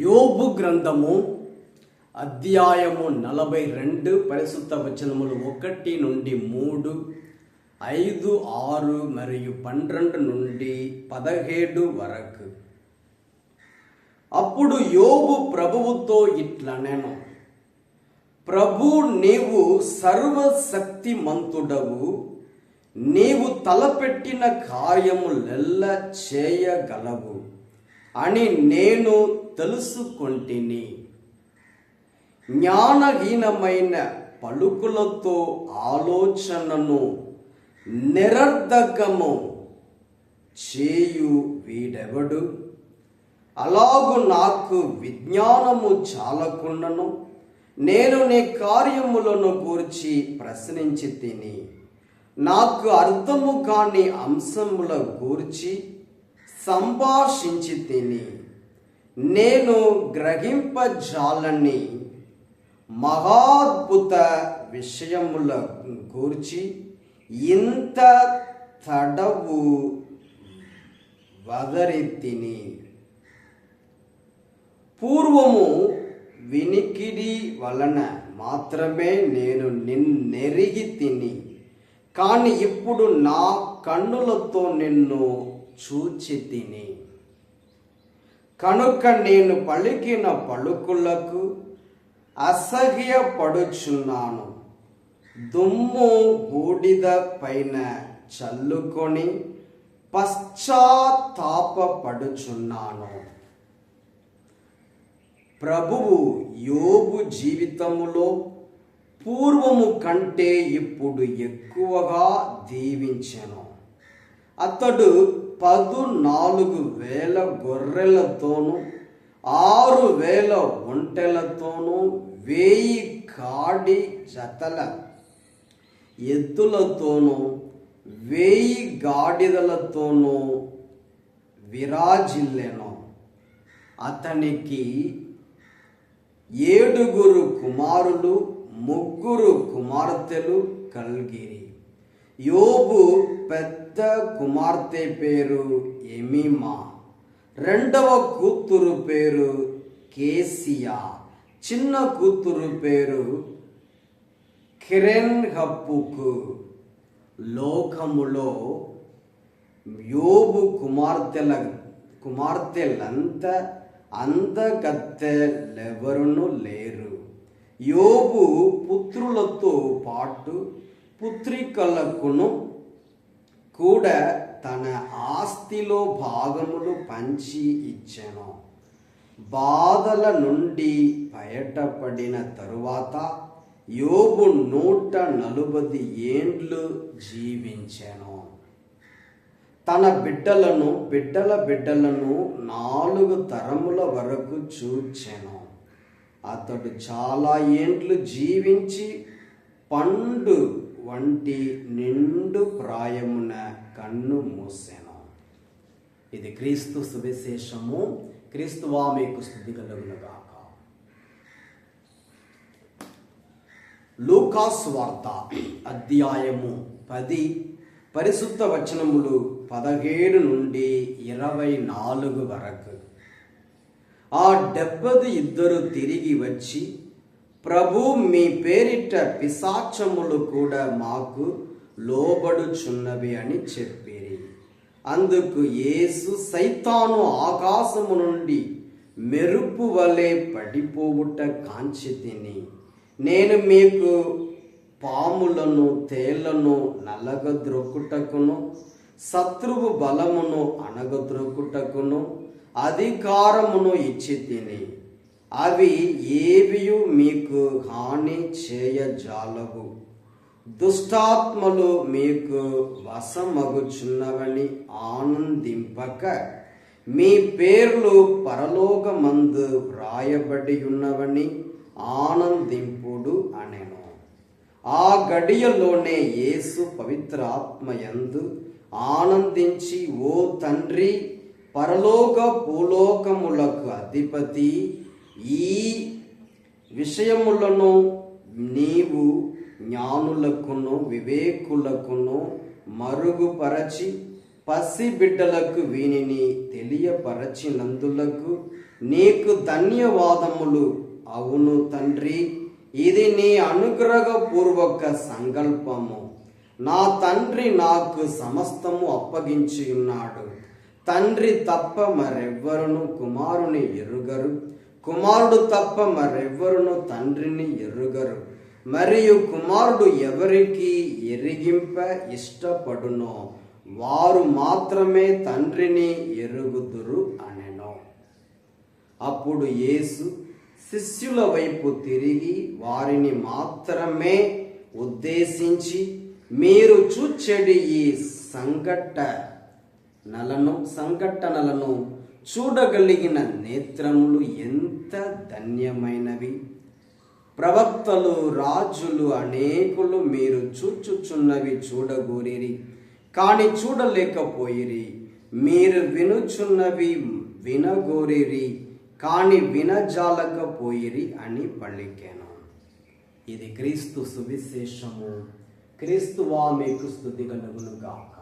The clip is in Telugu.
యోబు గ్రంథము అధ్యాయము నలభై రెండు పరిశుద్ధ వచనములు ఒకటి నుండి మూడు ఐదు ఆరు మరియు పన్నెండు నుండి పదహేడు వరకు. అప్పుడు యోబు ప్రభువుతో ఇట్లనెను ప్రభు నీవు సర్వశక్తిమంతుడవు. నీవు తలపెట్టిన కార్యములెల్ల చేయగలవు. అని నేను తెలుసుకొంటిని. జ్ఞానహీనమైన పలుకులతో ఆలోచనను నిరర్ధకము చేయు వీడెవడు అలాగు నాకు విజ్ఞానము చాలకుండాను నేను నీ కార్యములను గూర్చి ప్రశ్నించి తిని నాకు అర్థము కాని అంశముల గూర్చి సంభాషించి తిని నేను గ్రహింపజాలని మహాద్భుత విషయముల గూర్చి ఇంత తడవు వదరితిని. పూర్వము వినికిడి వలన మాత్రమే నేను నిన్నెరిగి తిని కానీ ఇప్పుడు నా కన్నులతో నిన్ను చూచి తిని కనుక నేను పలికిన పలుకులకు అసహ్యపడుచున్నాను దుమ్ము బూడిద పైన చల్లుకొని పశ్చాత్తాపపడుచున్నాను ప్రభువు యోబు జీవితములో పూర్వము కంటే ఇప్పుడు ఎక్కువగా దీవించను. అతడు పదునాలుగు వేల గొర్రెలతోనూ ఆరు వేల ఒంటెలతోనూ వేయి కాడి జతల ఎద్దులతోనూ వేయి గాడిదలతోనూ విరాజిల్లెను. అతనికి ఏడుగురు కుమారులు ముగ్గురు కుమార్తెలు కలిగిరి. యోబు పెద్ద కుమార్తె పేరు ఎమీమా. రెండవ కూతురు పేరు కేసియా. చిన్న కూతురు పేరు కిరణ్ హప్పుకు లోకములో యోబు కుమార్తెల కుమార్తెలంత అందగత్తెలెవరును లేరు. యోబు పుత్రులతో పాటు పుత్రికలకును కూడా తన ఆస్తిలో భాగములు పంచి ఇచ్చెను. బాధల నుండి బయటపడిన తరువాత యోబు నూట నలభై ఏండ్లు జీవించెను. తన బిడ్డలను బిడ్డల బిడ్డలను నాలుగు తరముల వరకు చూచెను. అతడు చాలా ఏండ్లు జీవించి పండు వంటి నిండు ప్రాయమున కన్ను మూసెను. ఇది క్రీస్తు సువిశేషము. క్రీస్తువా మీకు స్థుతి కలుగునుగాక లూకాస్ వార్త అధ్యాయము పది. పరిశుద్ధ వచనములు పదహేడు నుండి ఇరవై నాలుగు వరకు. ఆ డెబ్బది ఇద్దరు తిరిగి వచ్చి ప్రభు మీ పేరిట పిశాచములు కూడా మాకు లోబడుచున్నవి అని చెప్పిరి. అందుకు యేసు సైతాను ఆకాశము నుండి మెరుపు వలె పడిపోవుట కాంచి తిని. నేను మీకు పాములను తేళ్ళను నలగద్రొక్కుటకును శత్రువు బలమును అణగద్రొక్కుటకును అధికారమును ఇచ్చి తిని. అవి ఏవియు మీకు హాని చేయజాలవు. దుష్టాత్మలు మీకు వశమగుచున్నవని ఆనందింపక మీ పేర్లు పరలోకమందు వ్రాయబడి ఉన్నవని ఆనందింపుడు అనెను. ఆ గడియలోనే యేసు పవిత్రాత్మయందు ఆనందించి ఓ తండ్రి పరలోక భూలోకములకు అధిపతి ఈ విషయములను నీవు జ్ఞానులకును వివేకులకును మరుగుపరచి పసి బిడ్డలకు వీనిని తెలియపరచినందులకు నీకు ధన్యవాదములు. అవును తండ్రి ఇది నీ అనుగ్రహపూర్వక సంకల్పము. నా తండ్రి నాకు సమస్తము అప్పగించి ఉన్నాడు తండ్రి తప్ప మరెవ్వరును కుమారుని ఎరుగరు. కుమారుడు తప్ప మరెవ్వరును తండ్రిని ఎరుగరు. మరియు కుమారుడు ఎవరికి ఎరిగింప ఇష్టపడునో వారు మాత్రమే తండ్రిని ఎరుగుదురు అనెను. అప్పుడు యేసు శిష్యుల వైపు తిరిగి వారిని మాత్రమే ఉద్దేశించి మీరు చూచెడి ఈ సంఘటనలను సంఘటనలను చూడగలిగిన నేత్రములు ఎంత ధన్యమైనవి. ప్రవక్తలు రాజులు అనేకులు మీరు చూచుచున్నవి చూడగోరిరి కాని చూడలేకపోయిరి. మీరు వినుచున్నవి వినగోరిరి కాని వినజాలకపోయిరి అని పలికాను. ఇది క్రీస్తు సువిశేషము. క్రీస్తువా మీకు స్థుతి కలుగును గాక